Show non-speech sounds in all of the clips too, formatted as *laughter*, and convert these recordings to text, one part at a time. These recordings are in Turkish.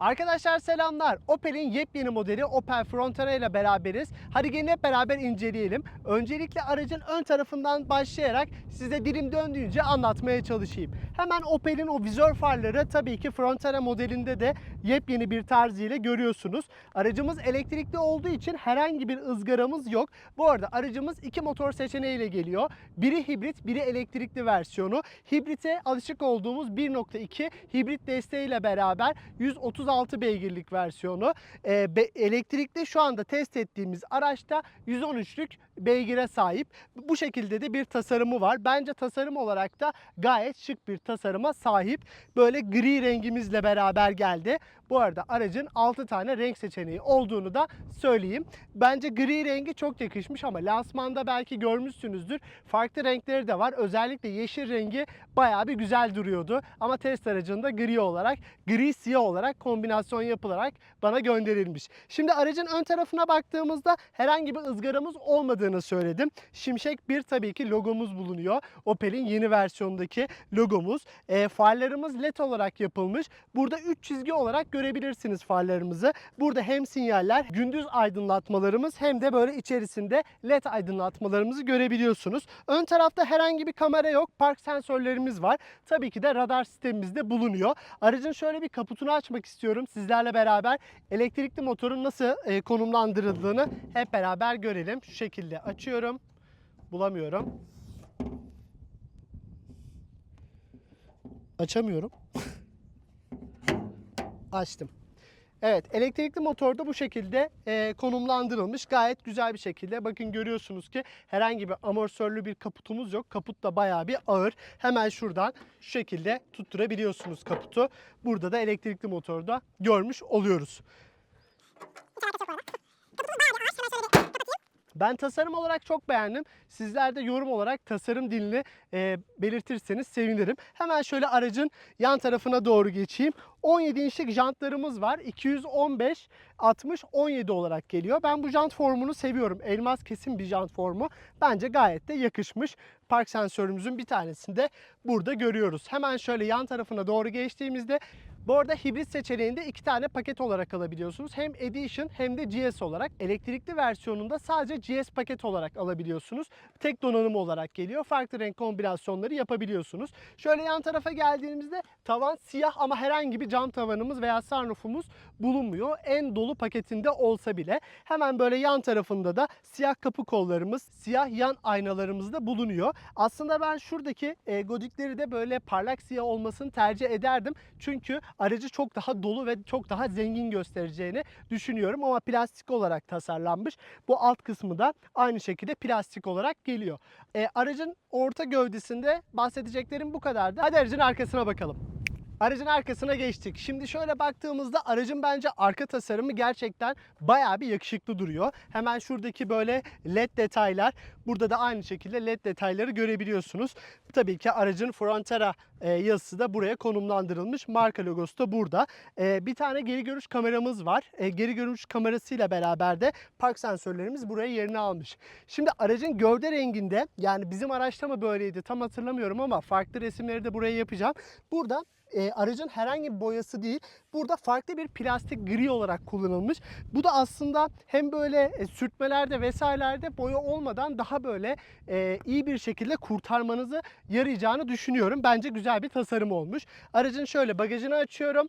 Arkadaşlar selamlar. Opel'in yepyeni modeli Opel Frontera ile beraberiz. Hadi gelin hep beraber inceleyelim. Öncelikle aracın ön tarafından başlayarak size dilim döndüğünce anlatmaya çalışayım. Hemen Opel'in o vizör farları tabii ki Frontera modelinde de yepyeni bir tarzı ile görüyorsunuz. Aracımız elektrikli olduğu için herhangi bir ızgaramız yok. Bu arada aracımız iki motor seçeneğiyle geliyor. Biri hibrit, biri elektrikli versiyonu. Hibrite alışık olduğumuz 1.2 hibrit desteğiyle beraber 136 beygirlik versiyonu. Ee, be- elektrikli şu anda test ettiğimiz araçta 113'lük beygire sahip. Bu şekilde de bir tasarımı var. Bence tasarım olarak da gayet şık bir tasarıma sahip. Böyle gri rengimizle beraber geldi. Bu arada aracın 6 tane renk seçeneği olduğunu da söyleyeyim. Bence gri rengi çok yakışmış ama lansmanda belki görmüşsünüzdür. Farklı renkleri de var. Özellikle yeşil rengi bayağı bir güzel duruyordu. Ama test aracında gri olarak, gri siyah olarak kombinasyon yapılarak bana gönderilmiş. Şimdi aracın ön tarafına baktığımızda herhangi bir ızgaramız olmadığını söyledim. Şimşek bir tabii ki logomuz bulunuyor. Opel'in yeni versiyonundaki logomuz. E, farlarımız led olarak yapılmış. Burada 3 çizgi olarak görebilirsiniz farlarımızı. Burada hem sinyaller, gündüz aydınlatmalarımız hem de böyle içerisinde led aydınlatmalarımızı görebiliyorsunuz. Ön tarafta herhangi bir kamera yok. Park sensörlerimiz var. Tabii ki de radar sistemimizde bulunuyor. Aracın şöyle bir kaputunu açmak istiyorum. Sizlerle beraber elektrikli motorun nasıl e, konumlandırıldığını hep beraber görelim. Şu şekilde açıyorum. Bulamıyorum. Açamıyorum. *laughs* Açtım. Evet elektrikli motorda bu şekilde e, konumlandırılmış gayet güzel bir şekilde. Bakın görüyorsunuz ki herhangi bir amortisörlü bir kaputumuz yok. Kaput da bayağı bir ağır. Hemen şuradan şu şekilde tutturabiliyorsunuz kaputu. Burada da elektrikli motorda görmüş oluyoruz. Ben tasarım olarak çok beğendim. Sizler de yorum olarak tasarım dilini e, belirtirseniz sevinirim. Hemen şöyle aracın yan tarafına doğru geçeyim. 17 inçlik jantlarımız var. 215, 60, 17 olarak geliyor. Ben bu jant formunu seviyorum. Elmas kesim bir jant formu. Bence gayet de yakışmış. Park sensörümüzün bir tanesini de burada görüyoruz. Hemen şöyle yan tarafına doğru geçtiğimizde bu arada hibrit seçeneğinde iki tane paket olarak alabiliyorsunuz. Hem Edition hem de GS olarak. Elektrikli versiyonunda sadece GS paket olarak alabiliyorsunuz. Tek donanım olarak geliyor. Farklı renk kombinasyonları yapabiliyorsunuz. Şöyle yan tarafa geldiğimizde tavan siyah ama herhangi bir cam tavanımız veya sunroofumuz bulunmuyor. En dolu paketinde olsa bile. Hemen böyle yan tarafında da siyah kapı kollarımız, siyah yan aynalarımız da bulunuyor. Aslında ben şuradaki e, godikleri de böyle parlak siyah olmasını tercih ederdim. Çünkü aracı çok daha dolu ve çok daha zengin göstereceğini düşünüyorum ama plastik olarak tasarlanmış. Bu alt kısmı da aynı şekilde plastik olarak geliyor. E, aracın orta gövdesinde bahsedeceklerim bu kadardı. Hadi aracın arkasına bakalım. Aracın arkasına geçtik. Şimdi şöyle baktığımızda aracın bence arka tasarımı gerçekten bayağı bir yakışıklı duruyor. Hemen şuradaki böyle led detaylar. Burada da aynı şekilde led detayları görebiliyorsunuz. Tabii ki aracın Frontera e, yazısı da buraya konumlandırılmış. Marka logosu da burada. E, bir tane geri görüş kameramız var. E, geri görüş kamerasıyla beraber de park sensörlerimiz buraya yerini almış. Şimdi aracın gövde renginde yani bizim araçta mı böyleydi tam hatırlamıyorum ama farklı resimleri de buraya yapacağım. Burada e, aracın herhangi bir boyası değil. Burada farklı bir plastik gri olarak kullanılmış. Bu da aslında hem böyle e, sürtmelerde vesairelerde boya olmadan daha böyle e, iyi bir şekilde kurtarmanızı yarayacağını düşünüyorum. Bence güzel bir tasarım olmuş. Aracın şöyle bagajını açıyorum.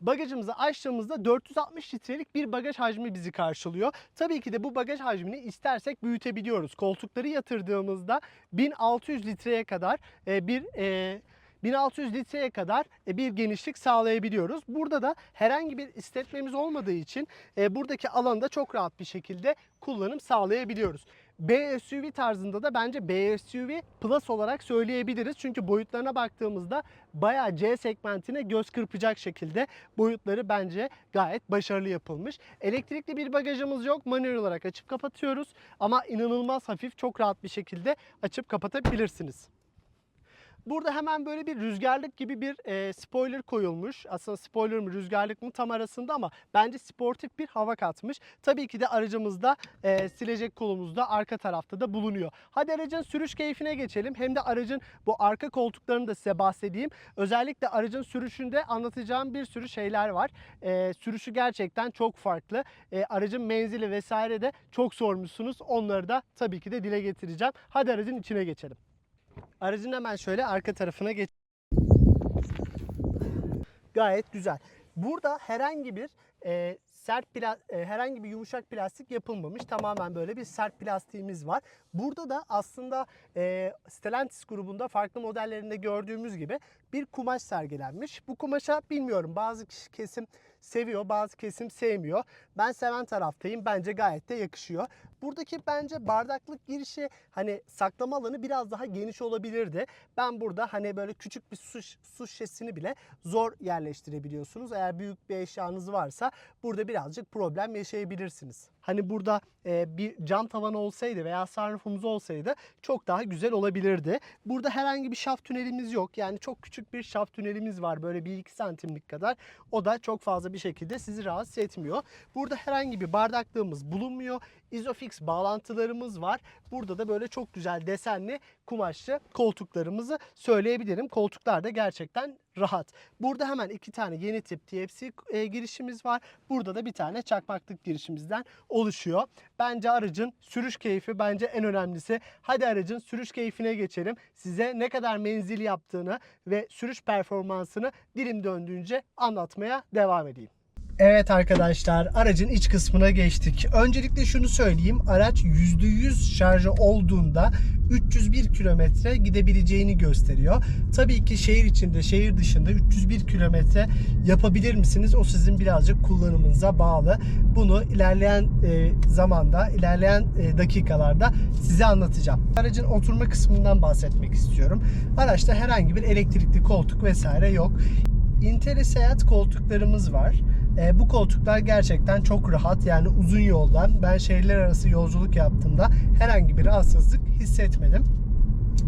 Bagajımızı açtığımızda 460 litrelik bir bagaj hacmi bizi karşılıyor. Tabii ki de bu bagaj hacmini istersek büyütebiliyoruz. Koltukları yatırdığımızda 1600 litreye kadar e, bir e, 1600 litreye kadar e, bir genişlik sağlayabiliyoruz. Burada da herhangi bir istetmemiz olmadığı için e, buradaki alanda çok rahat bir şekilde kullanım sağlayabiliyoruz. B SUV tarzında da bence B SUV Plus olarak söyleyebiliriz. Çünkü boyutlarına baktığımızda bayağı C segmentine göz kırpacak şekilde boyutları bence gayet başarılı yapılmış. Elektrikli bir bagajımız yok. Manuel olarak açıp kapatıyoruz. Ama inanılmaz hafif, çok rahat bir şekilde açıp kapatabilirsiniz. Burada hemen böyle bir rüzgarlık gibi bir e, spoiler koyulmuş. Aslında spoiler mı rüzgarlık mı tam arasında ama bence sportif bir hava katmış. Tabii ki de aracımızda e, silecek kolumuzda arka tarafta da bulunuyor. Hadi aracın sürüş keyfine geçelim. Hem de aracın bu arka koltuklarını da size bahsedeyim. Özellikle aracın sürüşünde anlatacağım bir sürü şeyler var. E, sürüşü gerçekten çok farklı. E, aracın menzili vesaire de çok sormuşsunuz. Onları da tabii ki de dile getireceğim. Hadi aracın içine geçelim. Aracın hemen şöyle arka tarafına geç. Gayet güzel. Burada herhangi bir e, sert pla- e, herhangi bir yumuşak plastik yapılmamış. Tamamen böyle bir sert plastiğimiz var. Burada da aslında e, Stellantis grubunda farklı modellerinde gördüğümüz gibi bir kumaş sergilenmiş. Bu kumaşa bilmiyorum bazı kesim seviyor, bazı kesim sevmiyor. Ben seven taraftayım. Bence gayet de yakışıyor. Buradaki bence bardaklık girişi hani saklama alanı biraz daha geniş olabilirdi. Ben burada hani böyle küçük bir su, su şişesini bile zor yerleştirebiliyorsunuz. Eğer büyük bir eşyanız varsa burada birazcık problem yaşayabilirsiniz. Hani burada e, bir cam tavanı olsaydı veya sunroofumuz olsaydı çok daha güzel olabilirdi. Burada herhangi bir şaft tünelimiz yok. Yani çok küçük bir şaft tünelimiz var böyle 1-2 santimlik kadar. O da çok fazla bir şekilde sizi rahatsız etmiyor. Burada herhangi bir bardaklığımız bulunmuyor. Isofix bağlantılarımız var. Burada da böyle çok güzel desenli kumaşlı koltuklarımızı söyleyebilirim. Koltuklar da gerçekten rahat. Burada hemen iki tane yeni tip TFC e, girişimiz var. Burada da bir tane çakmaklık girişimizden oluşuyor. Bence aracın sürüş keyfi bence en önemlisi. Hadi aracın sürüş keyfine geçelim. Size ne kadar menzil yaptığını ve sürüş performansını dilim döndüğünce anlatmaya devam edeyim. Evet arkadaşlar aracın iç kısmına geçtik. Öncelikle şunu söyleyeyim. Araç %100 şarjı olduğunda 301 kilometre gidebileceğini gösteriyor. Tabii ki şehir içinde, şehir dışında 301 kilometre yapabilir misiniz? O sizin birazcık kullanımınıza bağlı. Bunu ilerleyen e, zamanda, ilerleyen e, dakikalarda size anlatacağım. Aracın oturma kısmından bahsetmek istiyorum. Araçta herhangi bir elektrikli koltuk vesaire yok. IntelliSeat koltuklarımız var. E, bu koltuklar gerçekten çok rahat. Yani uzun yoldan ben şehirler arası yolculuk yaptığımda herhangi bir rahatsızlık hissetmedim.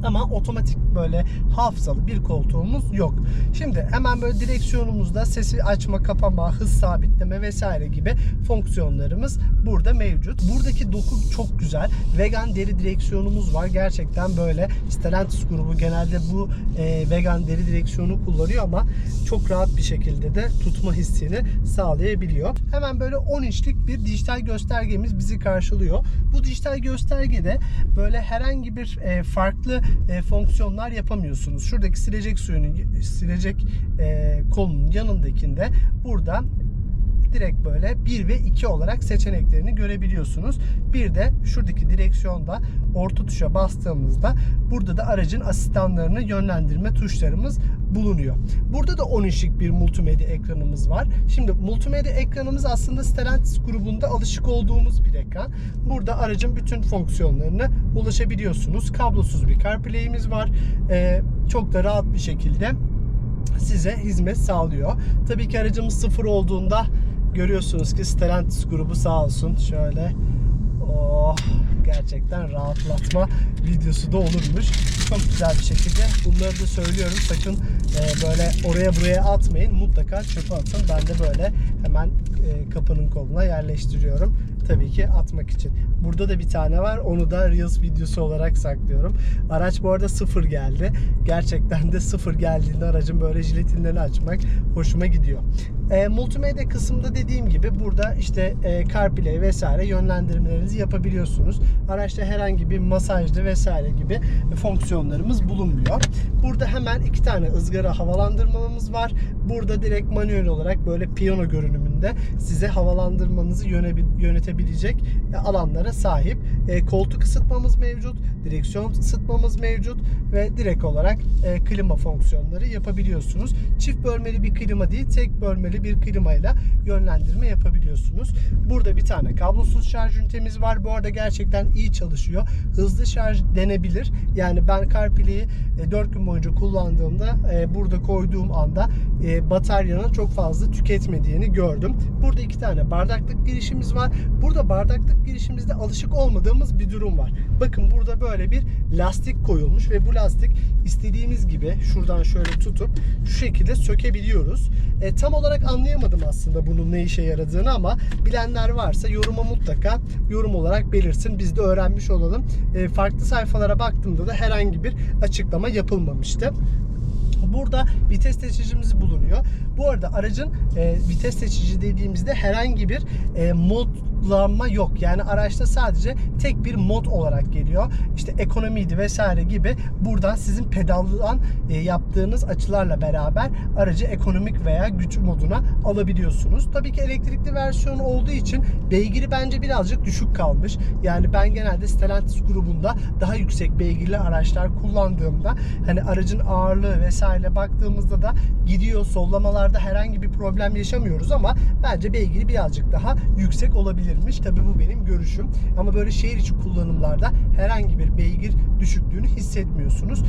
Ama otomatik böyle hafızalı bir koltuğumuz yok. Şimdi hemen böyle direksiyonumuzda sesi açma, kapama, hız sabitleme vesaire gibi fonksiyonlarımız burada mevcut. Buradaki doku çok güzel. Vegan deri direksiyonumuz var. Gerçekten böyle Stellantis grubu genelde bu e, vegan deri direksiyonu kullanıyor ama çok rahat bir şekilde de tutma hissini sağlayabiliyor. Hemen böyle 10 inçlik bir dijital göstergemiz bizi karşılıyor. Bu dijital göstergede böyle herhangi bir e, farklı e, fonksiyonlar yapamıyorsunuz. Şuradaki silecek suyunun silecek e, kolunun yanındakinde burada direkt böyle 1 ve 2 olarak seçeneklerini görebiliyorsunuz. Bir de şuradaki direksiyonda orta tuşa bastığımızda burada da aracın asistanlarını yönlendirme tuşlarımız bulunuyor. Burada da 10 inçlik bir multimedya ekranımız var. Şimdi multimedya ekranımız aslında Stellantis grubunda alışık olduğumuz bir ekran. Burada aracın bütün fonksiyonlarını ulaşabiliyorsunuz. Kablosuz bir CarPlay'imiz var. Ee, çok da rahat bir şekilde size hizmet sağlıyor. Tabii ki aracımız sıfır olduğunda görüyorsunuz ki Stellantis grubu sağ olsun şöyle oh gerçekten rahatlatma videosu da olurmuş. Çok güzel bir şekilde bunları da söylüyorum. Sakın e, böyle oraya buraya atmayın. Mutlaka çöpe atın. Ben de böyle hemen e, kapının koluna yerleştiriyorum. Tabii ki atmak için. Burada da bir tane var. Onu da Reels videosu olarak saklıyorum. Araç bu arada sıfır geldi. Gerçekten de sıfır geldiğinde aracın böyle jiletinlerini açmak hoşuma gidiyor. E, multimedya kısımda dediğim gibi burada işte e, CarPlay vesaire yönlendirmelerinizi yapabiliyorsunuz. Araçta herhangi bir masajlı vesaire gibi fonksiyonlarımız bulunmuyor. Burada hemen iki tane ızgara havalandırmamız var. Burada direkt manuel olarak böyle piyano görünümünde size havalandırmanızı yöne- yönetebilecek alanlara sahip. E, koltuk ısıtmamız mevcut, direksiyon ısıtmamız mevcut ve direkt olarak e, klima fonksiyonları yapabiliyorsunuz. Çift bölmeli bir klima değil, tek bölmeli böyle bir klimayla yönlendirme yapabiliyorsunuz. Burada bir tane kablosuz şarj ünitemiz var. Bu arada gerçekten iyi çalışıyor. Hızlı şarj denebilir. Yani ben CarPlay'i 4 gün boyunca kullandığımda e, burada koyduğum anda e, bataryanın çok fazla tüketmediğini gördüm. Burada iki tane bardaklık girişimiz var. Burada bardaklık girişimizde alışık olmadığımız bir durum var. Bakın burada böyle bir lastik koyulmuş ve bu lastik istediğimiz gibi şuradan şöyle tutup şu şekilde sökebiliyoruz. E, tam olarak anlayamadım aslında bunun ne işe yaradığını ama bilenler varsa yoruma mutlaka yorum olarak belirsin. Biz de öğrenmiş olalım. E, farklı sayfalara baktığımda da herhangi bir açıklama yapılmamıştı. Burada vites seçicimiz bulunuyor. Bu arada aracın e, vites seçici dediğimizde herhangi bir e, modlanma yok. Yani araçta sadece tek bir mod olarak geliyor. İşte ekonomiydi vesaire gibi buradan sizin pedaldan e, yaptığınız açılarla beraber aracı ekonomik veya güç moduna alabiliyorsunuz. Tabii ki elektrikli versiyon olduğu için beygiri bence birazcık düşük kalmış. Yani ben genelde Stellantis grubunda daha yüksek beygirli araçlar kullandığımda hani aracın ağırlığı vesaire baktığımızda da gidiyor sollamalarda herhangi bir problem yaşamıyoruz ama bence beygiri birazcık daha yüksek olabilirmiş. Tabii bu benim görüşüm. Ama böyle şehir içi kullanımlarda herhangi bir beygir düşüklüğünü hissetmiyorsunuz.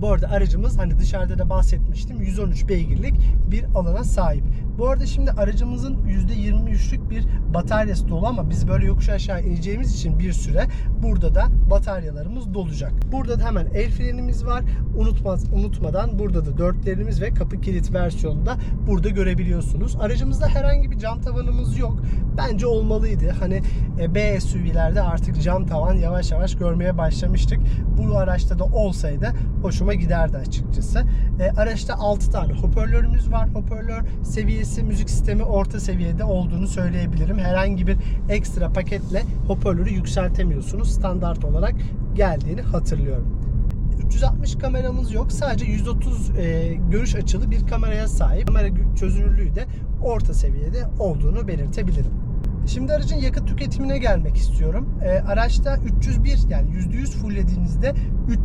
Bu arada aracımız hani dışarıda da bahsetmiştim 113 beygirlik bir alana sahip. Bu arada şimdi aracımızın %23'lük bir bataryası dolu ama biz böyle yokuş aşağı ineceğimiz için bir süre burada da bataryalarımız dolacak. Burada da hemen el frenimiz var. Unutmaz, unutmadan burada da dörtlerimiz ve kapı kilit versiyonunda burada görebiliyorsunuz. Aracımızda herhangi bir cam tavanımız yok. Bence olmalıydı. Hani e, B SUV'lerde artık cam tavan yavaş yavaş görmeye başlamıştık. Bu araçta da olsaydı hoşuma giderdi açıkçası. E, araçta 6 tane hoparlörümüz var. Hoparlör seviyesi müzik sistemi orta seviyede olduğunu söyleyebilirim. Herhangi bir ekstra paketle hoparlörü yükseltemiyorsunuz. Standart olarak geldiğini hatırlıyorum. 360 kameramız yok. Sadece 130 e, görüş açılı bir kameraya sahip. Kamera çözünürlüğü de orta seviyede olduğunu belirtebilirim. Şimdi aracın yakıt tüketimine gelmek istiyorum. E, araçta 301 yani %100 fulllediğinizde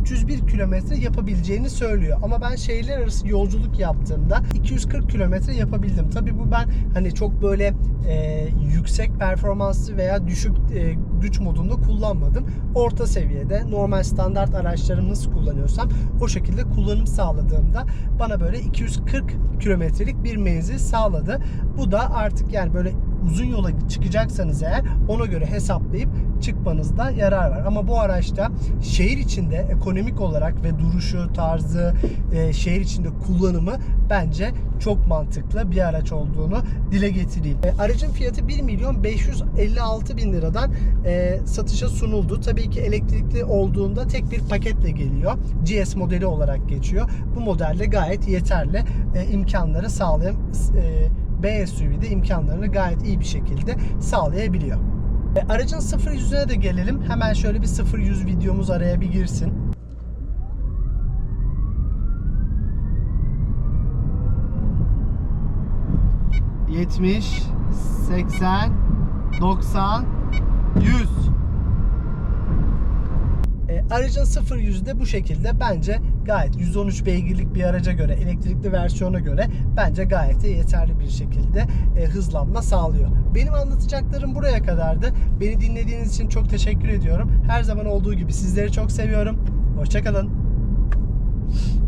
301 kilometre yapabileceğini söylüyor. Ama ben şehirler arası yolculuk yaptığımda 240 kilometre yapabildim. Tabii bu ben hani çok böyle e, yüksek performanslı veya düşük e, güç modunda kullanmadım. Orta seviyede normal standart araçlarımı nasıl kullanıyorsam o şekilde kullanım sağladığımda bana böyle 240 kilometrelik bir menzil sağladı. Bu da artık yani böyle uzun yola çıkacaksanız eğer ona göre hesaplayıp çıkmanızda yarar var. Ama bu araçta şehir içinde ekonomik olarak ve duruşu, tarzı, e, şehir içinde kullanımı bence çok mantıklı bir araç olduğunu dile getireyim. E, aracın fiyatı 1 milyon 556 bin liradan e, satışa sunuldu. Tabii ki elektrikli olduğunda tek bir paketle geliyor. GS modeli olarak geçiyor. Bu modelde gayet yeterli e, imkanları sağlayan e, B SUV'de imkanlarını gayet iyi bir şekilde sağlayabiliyor. E, aracın 0 yüzüne de gelelim. Hemen şöyle bir 0 100 videomuz araya bir girsin. Yetmiş, seksen, doksan, yüz. Aracın 0 yüzde bu şekilde bence gayet 113 beygirlik bir araca göre elektrikli versiyona göre bence gayet de yeterli bir şekilde e, hızlanma sağlıyor. Benim anlatacaklarım buraya kadardı. Beni dinlediğiniz için çok teşekkür ediyorum. Her zaman olduğu gibi sizleri çok seviyorum. Hoşçakalın.